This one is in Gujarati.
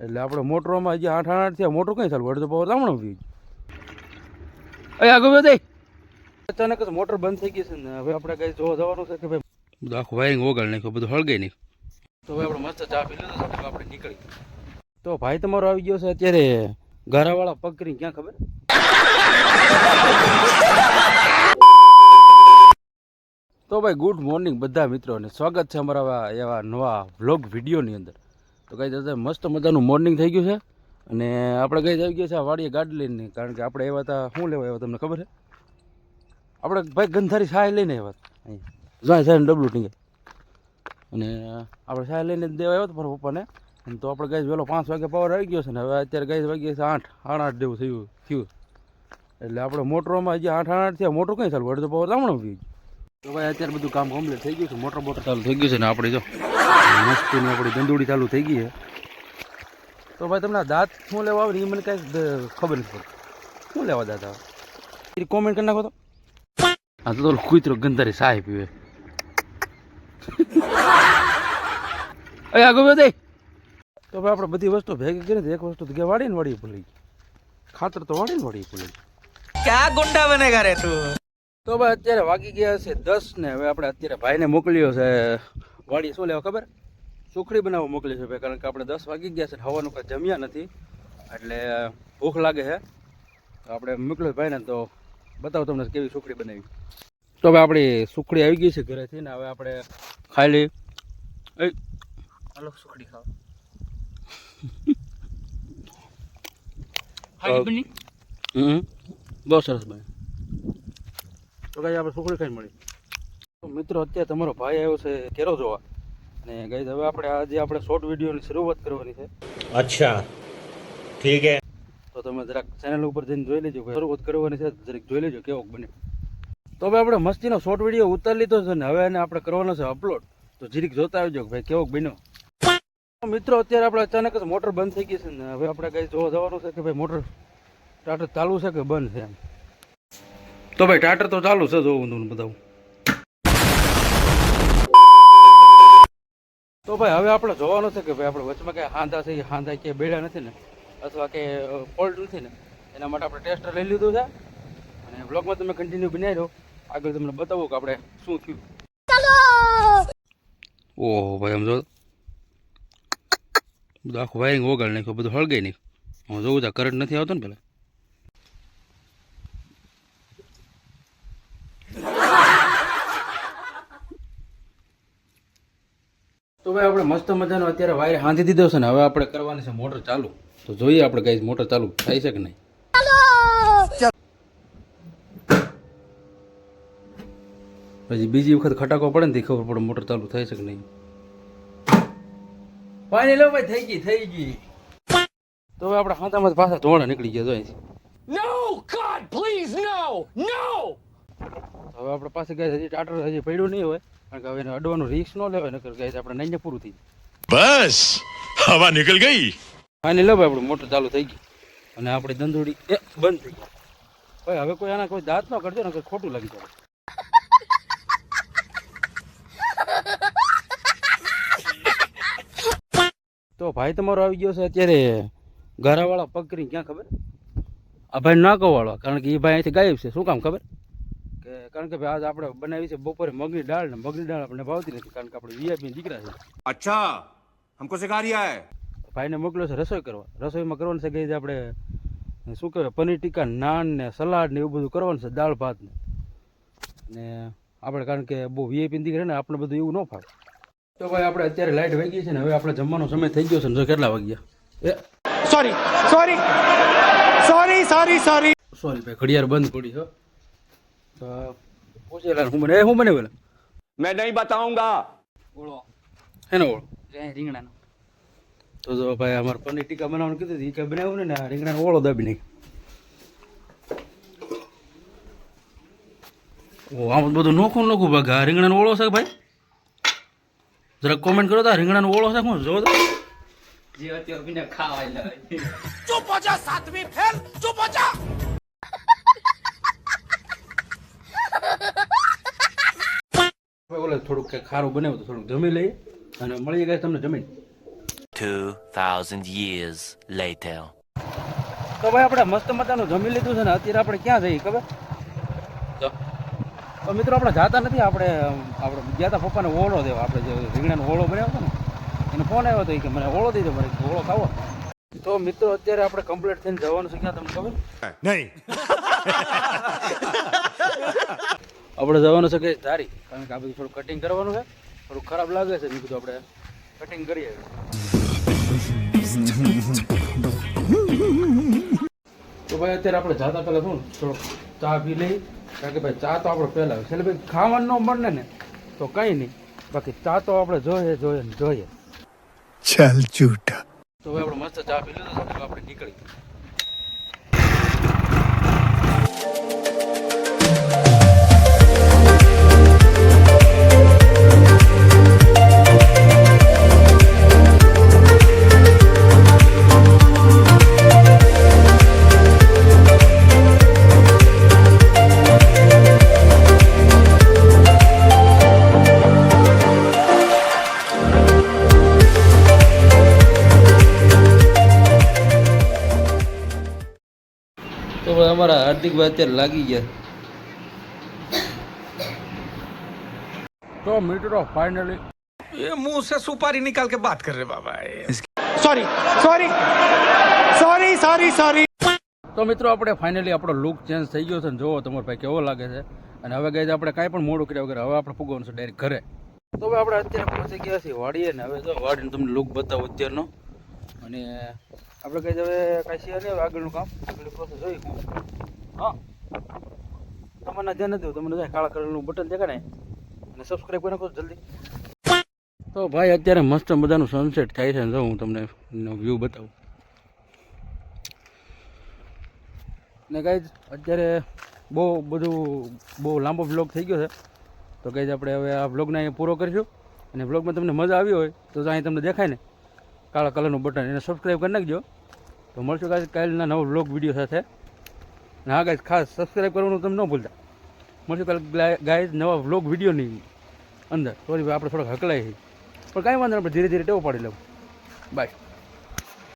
એટલે આપણે મોટરોમાં હજી આઠ આઠ થયા, મોટર કઈ ચાલુ? અડધો પાવર તામણો પી એ આગળ વધે. અચાનક જ મોટર બંધ થઈ ગઈ છે ને, હવે આપણે કઈ જોવા જવાનું છે કે ભાઈ? બધું આખું વાયરિંગ ઓગાળ નાખ્યું, બધું હળગાઈ નહીં તો હવે આપણે મસ્ત ચા પી લીધો છે આપણે નીકળી તો ભાઈ તમારો આવી ગયો છે અત્યારે ગારાવાળા પગ કરી ક્યાં ખબર? તો ભાઈ ગુડ મોર્નિંગ બધા મિત્રોને. સ્વાગત છે અમારા એવા નવા વ્લોગ વિડીયોની અંદર. તો કઈ દાદા મસ્ત મજાનું મોર્નિંગ થઈ ગયું છે. અને આપણે કઈ આવી ગયા છે આ વાડીએ ગાડી લઈને, કારણ કે આપણે એવા હતા, શું લેવા આવ્યા તમને ખબર છે? આપણે ભાઈ ગંધારી સહાય લઈને આવ્યા હતા. જાય સાહેબ ડબલું ટીંગે. અને આપણે સહાય લઈને દેવા આવ્યો હતો મારા પપ્પાને. અને તો આપણે ગઈ વહેલો પાંચ વાગે પાવર આવી ગયો છે ને, હવે અત્યારે ગઈ વાગી છે આઠ આઠ આઠ જેવું થયું થયું. એટલે આપણે મોટરોમાં હજી આઠ આઠ થયા, મોટર કંઈ ચાલુ? અડધો પાવર તામણો પી તો ભાઈ, અત્યારે બધું કામ કમ્પ્લીટ થઈ ગયું છે, મોટર બોટર ચાલુ થઈ ગયું છે ને, આપણે જો મસ્તીની આપણી દંદોડી ચાલુ થઈ ગઈ છે. તો ભાઈ તમને દાંત શું લેવા આવે એ મને કાંઈ ખબર નથી પડતી. શું લેવા દાંત આવે? કોમેન્ટ કરી નાખો તો. આ તો કૂતરો ગંધારી સાહેબ પીવે. અરે આગળ બધે તો ભાઈ આપણે બધી વસ્તુ ભેગી કરીને એક વસ્તુ ગયા વાળીને વાળી ભૂલી ખાતર તો વાળીને વાળી ભૂલી ક્યાં ગુંડા બને રે તું? તો ભાઈ અત્યારે વાગી ગયા છે દસ ને હવે આપણે અત્યારે ભાઈને મોકલ્યો છે વાડી શું લેવા ખબર? ચોખડી બનાવવા મોકલી છે ભાઈ કારણ કે આપણે દસ વાગી ગયા છે હવાનું કાંઈ જમ્યા નથી. એટલે ભૂખ લાગે છે. તો આપણે મોકલ્યો ભાઈને તો બતાવો તમને કેવી સુખડી બનાવી. તો હવે આપણી સુખડી આવી ગઈ છે ઘરેથી ને હવે આપણે ખાઈ લઈ એ. હાલો સુખડી ખાવ બહુ સરસ ભાઈ તો કાંઈ આપણે સુખડી ખાઈ મળી મિત્રો અત્યારે તમારો ભાઈ આવ્યો છે કેરો જોવા. અને ગઈ હવે આપણે આજે આપણે શોર્ટ વિડીયોની શરૂઆત કરવાની છે. અચ્છા. ઠીક છે તો તમે જરાક ચેનલ ઉપર જઈને જોઈ લેજો શરૂઆત કરવાની છે જરાક જોઈ લેજો કેવો બને. તો હવે આપણે મસ્તીનો શોર્ટ વીડિયો ઉતારી લીધો છે ને હવે એને આપણે કરવાનો છે અપલોડ તો જરીક જોતા આવજો ભાઈ કેવો બન્યો. મિત્રો અત્યારે આપણે અચાનક જ મોટર બંધ થઈ ગઈ છે ને હવે આપણે કઈ જોવા જવાનું છે કે ભાઈ મોટર ટાટર ચાલુ છે કે બંધ છે એમ. તો ભાઈ ટાટર તો ચાલુ છે જોવું તમને બતાવું તો ભાઈ, હવે આપણે જોવાનું છે કે ભાઈ, આપણે વચમાં કંઈ હાંધા છે એ હાંધા કે બેડા નથી ને, અથવા કે ફોલ્ટ નથી ને, એના માટે આપણે ટેસ્ટર લઈ લીધું છે. અને બ્લોગમાં તમે કન્ટિન્યુ બનાવી દો. આગળ તમને બતાવું કે આપણે શું થયું. ઓહો, ભાઈ, આમ જો. બધું આખું વાયરિંગ ઓગાળ નાખ્યું, બધું હળગાઈ નહીં હું જોઉં ત્યાં કરંટ નથી આવતો ને પેલા. આપણે મસ્ત મજાનો અત્યારે વાયર હાંધી દીધો છે ને હવે આપણે કરવાની છે મોટર ચાલુ. તો જોઈએ આપણે કઈ મોટર ચાલુ થાય છે કે નહીં. પછી બીજી વખત ખટાકો પડે ને ખબર પડે મોટર ચાલુ થાય છે કે નહીં. પાણી લો ભાઈ થઈ ગઈ થઈ ગઈ. તો હવે આપણે હાથામાં પાછા ધોળા નીકળી ગયા જોઈએ no God please no no. હવે આપણે પાસે ગયા હજી ટાટર હજી પડ્યું નહીં હોય. કારણ કે હવે અડવાનું રિક્સ ન લેવાય નકર ગાય આપણે નહીં પૂરું થઈ બસ હવા નીકળ ગઈ. ફાઈનલ હવે આપણું મોટર ચાલુ થઈ ગઈ અને આપણી દંદોડી એ બંધ થઈ ગઈ. ભાઈ હવે કોઈ આના કોઈ દાંત ન કરજો નકર ખોટું લાગી જાય તો ભાઈ તમારો આવી ગયો છે અત્યારે ઘરાવાળા પકડી ક્યાં ખબર? આ ભાઈ નાકોવાળો કારણ કે એ ભાઈ અહીંથી ગાયબ છે શું કામ ખબર? કારણ કે આજ આપણે બનાવી છે બપોરે મગની દાળ ને મગની દાળ આપણને ભાવતી નથી કારણ કે આપણે વીઆઈપી દીકરા છે અચ્છા હમકો સિખા રહ્યા હે ભાઈને મોકલો છે રસોઈ કરવા. રસોઈ માં કરવાનું છે કે આપણે શું કહેવાય પનીર ટીકા નાન ને સલાડ ને એવું બધું કરવાનું છે દાળ ભાત ને. ને આપણે કારણ કે બહુ વીઆઈપી દીકરા ને આપણે બધું એવું ન ફાવે. તો ભાઈ આપણે અત્યારે લાઇટ વાગી છે ને હવે આપણે જમવાનો સમય થઈ ગયો છે ને જો કેટલા વાગ્યા. Sorry sorry sorry sorry sorry sorry ભાઈ ઘડિયાળ બંધ પડી છે પૂછેલા હું બને હું બને બોલે? મેં નહીં બતાઉંગા ઓળો હેનો ઓળો રીંગણાનો. તો જો ભાઈ અમાર પનીર ટીકા બનાવવાનું કીધું એ કઈ બનાવ્યું ને રીંગણા ઓળો દાબી નાખી ઓ આમ બધું નોખું નોખું ભાઈ રીંગણાનો ઓળો છે ભાઈ? જરા કોમેન્ટ કરો તો રીંગણાનો ઓળો છે હું જોવો તો જે અત્યારે ખાવા ચૂપ હો જા સાતમી ફેલ ચૂપ જા. થોડુંક કંઈક ખારું બનાવ્યું તો થોડુંક જમી લઈએ અને મળી ગયા તમને જમીન. 2,000 years later. તો ભાઈ આપણે મસ્ત મજાનું જમી લીધું છે ને અત્યારે આપણે ક્યાં જઈએ ખબર? તો? તો મિત્રો આપણે જાતા નથી આપણે આપણે ગયા હતા પપ્પાને ઓળો દેવા. આપણે જે રીંગણાનો ઓળો બનાવ્યો હતો ને એને ફોન આવ્યો હતો કે મને ઓળો દઈ દો મને ઓળો ખાવો. તો મિત્રો અત્યારે આપણે કમ્પ્લીટ થઈને જવાનું છે ક્યાં તમને ખબર? नहीं આપણે જવાનું છે કે સારી કારણ કે આ બધું થોડું કટિંગ કરવાનું છે થોડું ખરાબ લાગે છે કીધું આપણે કટિંગ કરીએ. તો ભાઈ અત્યારે આપણે જાતા પહેલાં શું થોડું ચા પી લઈ કારણ કે ભાઈ ચા તો આપણે પહેલાં આવે ભાઈ ખાવાનું મળે ને તો કંઈ નહીં બાકી ચા તો આપણે જોઈએ જોઈએ ને જોઈએ. ચાલ ચૂટા તો હવે આપણે મસ્ત ચા પી લીધો આપણે નીકળી હાર્દિકભાઈ અત્યારે લાગી ગયા તો મિત્રો ફાઇનલી ये मुंह से सुपारी निकाल के बात कर रहे बाबा sorry sorry sorry sorry sorry તો મિત્રો આપણે ફાઇનલી આપણો લુક ચેન્જ થઈ ગયો છે ને જોવો તમારો ભાઈ કેવો લાગે છે અને હવે ગઈ આપણે કાંઈ પણ મોડું કર્યા વગર હવે આપણે પૂગવાનું છે ડાયરેક્ટ ઘરે તો હવે આપણે અત્યારે પહોંચી ગયા છીએ વાડીએ ને હવે જો વાડીને તમને લુક બતાવો અત્યારનો અને આપણે કઈ હવે કાંઈ છે નહીં હવે આગળનું કામ આગળની પ્રોસેસ જોઈ હા. તમને ધ્યાન નથી તમને જાય કાળા કલરનું બટન દેખાડે અને સબસ્ક્રાઈબ કરી નાખો જલ્દી. તો ભાઈ, અત્યારે મસ્ત મજાનું સનસેટ થાય છે જો હું તમને વ્યૂ બતાવું. ને ગાઈઝ અત્યારે બહુ બધું, બહુ લાંબો વ્લોગ થઈ ગયો છે. તો ગાઈઝ આપણે હવે આ બ્લોગને અહીંયા પૂરો કરીશું. અને વ્લોગમાં તમને મજા આવી હોય, તો અહીં તમને દેખાય ને, કાળા કલરનું બટન, એને સબસ્ક્રાઈબ કરી નાખજો. તો મળશું કાલે કાલના નવો બ્લોગ વીડિયો સાથે. અને હા ગાઈઝ ખાસ સબસ્ક્રાઈબ કરવાનું તમે ન ભૂલતા. મળશે કાલે ગાઈઝ નવા વ્લોગ વિડીયોની અંદર. સોરી આપણે થોડોક હકલાઈ. પણ કાંઈ વાંધો નહીં, આપણે ધીરે ધીરે ટેવો પાડી લઉં. બાય